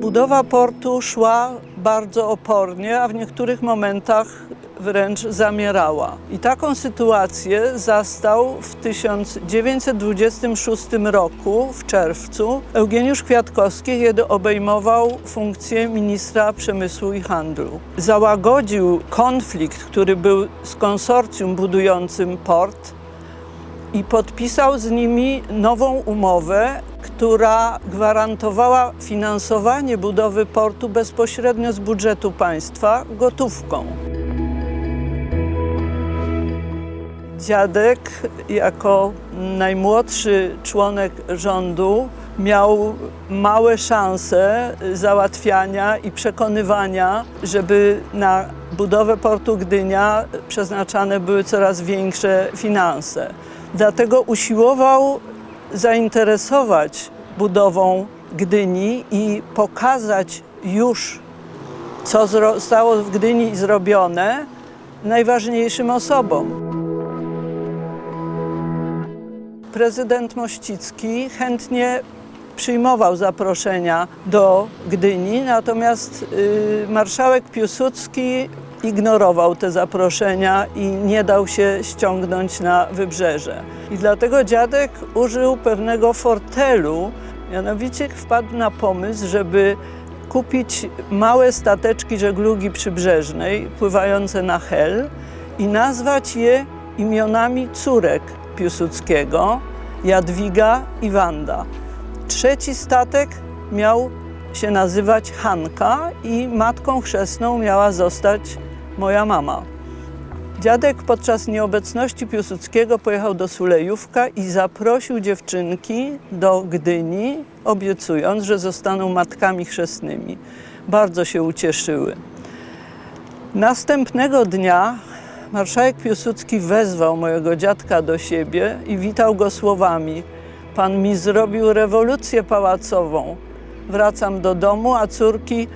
Budowa portu szła bardzo opornie, a w niektórych momentach wręcz zamierała. I taką sytuację zastał w 1926 roku, w czerwcu, Eugeniusz Kwiatkowski, kiedy obejmował funkcję ministra przemysłu i handlu. Załagodził konflikt, który był z konsorcjum budującym port, i podpisał z nimi nową umowę, która gwarantowała finansowanie budowy portu bezpośrednio z budżetu państwa gotówką. Dziadek, jako najmłodszy członek rządu, miał małe szanse załatwiania i przekonywania, żeby na budowę portu Gdynia przeznaczane były coraz większe finanse. Dlatego usiłował zainteresować budową Gdyni i pokazać już, co zostało w Gdyni zrobione, najważniejszym osobom. Prezydent Mościcki chętnie przyjmował zaproszenia do Gdyni, natomiast y, marszałek Piłsudski ignorował te zaproszenia i nie dał się ściągnąć na wybrzeże. I dlatego dziadek użył pewnego fortelu, mianowicie wpadł na pomysł, żeby kupić małe stateczki żeglugi przybrzeżnej pływające na Hel i nazwać je imionami córek Piłsudskiego, Jadwiga i Wanda. Trzeci statek miał się nazywać Hanka i matką chrzestną miała zostać moja mama. Dziadek podczas nieobecności Piłsudskiego pojechał do Sulejówka i zaprosił dziewczynki do Gdyni, obiecując, że zostaną matkami chrzestnymi. Bardzo się ucieszyły. Następnego dnia marszałek Piłsudski wezwał mojego dziadka do siebie i witał go słowami: Pan mi zrobił rewolucję pałacową. Wracam do domu, a córki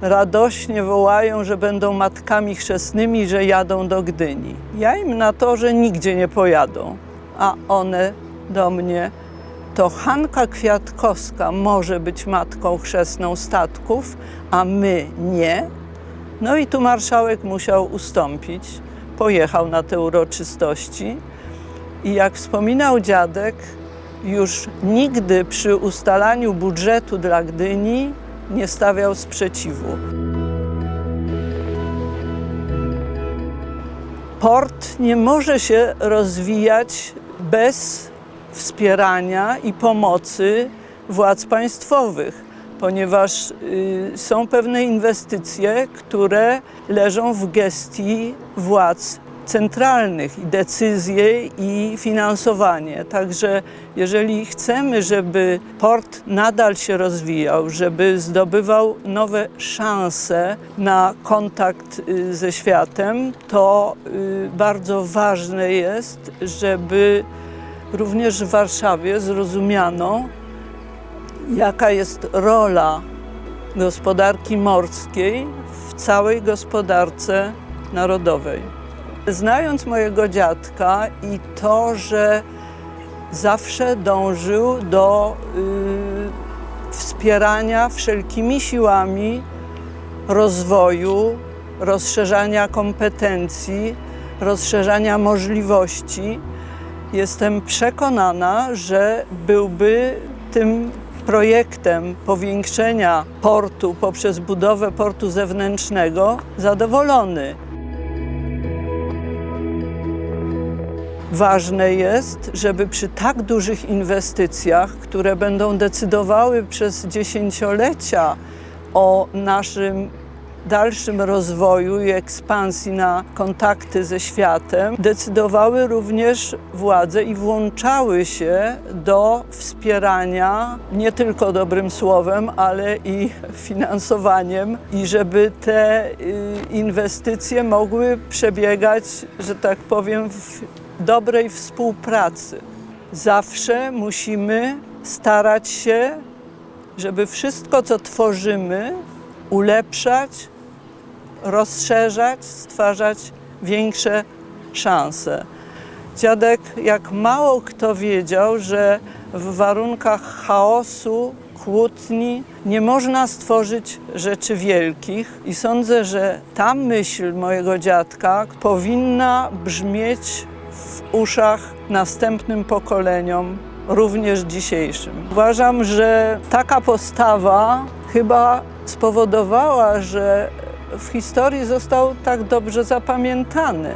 radośnie wołają, że będą matkami chrzestnymi, że jadą do Gdyni. Ja im na to, że nigdzie nie pojadą, a one do mnie. To Hanka Kwiatkowska może być matką chrzestną statków, a my nie. No i tu marszałek musiał ustąpić. Pojechał na te uroczystości i jak wspominał dziadek, już nigdy przy ustalaniu budżetu dla Gdyni nie stawiał sprzeciwu. Port nie może się rozwijać bez wspierania i pomocy władz państwowych, ponieważ y, są pewne inwestycje, które leżą w gestii władz centralnych i decyzje i finansowanie. Także jeżeli chcemy, żeby port nadal się rozwijał, żeby zdobywał nowe szanse na kontakt y, ze światem, to y, bardzo ważne jest, żeby również w Warszawie zrozumiano, jaka jest rola gospodarki morskiej w całej gospodarce narodowej. Znając mojego dziadka i to, że zawsze dążył do y, wspierania wszelkimi siłami rozwoju, rozszerzania kompetencji, rozszerzania możliwości, jestem przekonana, że byłby tym projektem powiększenia portu poprzez budowę portu zewnętrznego zadowolony. Ważne jest, żeby przy tak dużych inwestycjach, które będą decydowały przez dziesięciolecia o naszym dalszym rozwoju i ekspansji na kontakty ze światem, decydowały również władze i włączały się do wspierania nie tylko dobrym słowem, ale i finansowaniem, i żeby te y, inwestycje mogły przebiegać, że tak powiem, w dobrej współpracy. Zawsze musimy starać się, żeby wszystko, co tworzymy, ulepszać, rozszerzać, stwarzać większe szanse. Dziadek, jak mało kto wiedział, że w warunkach chaosu, kłótni nie można stworzyć rzeczy wielkich, i sądzę, że ta myśl mojego dziadka powinna brzmieć w uszach następnym pokoleniom, również dzisiejszym. Uważam, że taka postawa chyba spowodowała, że w historii został tak dobrze zapamiętany.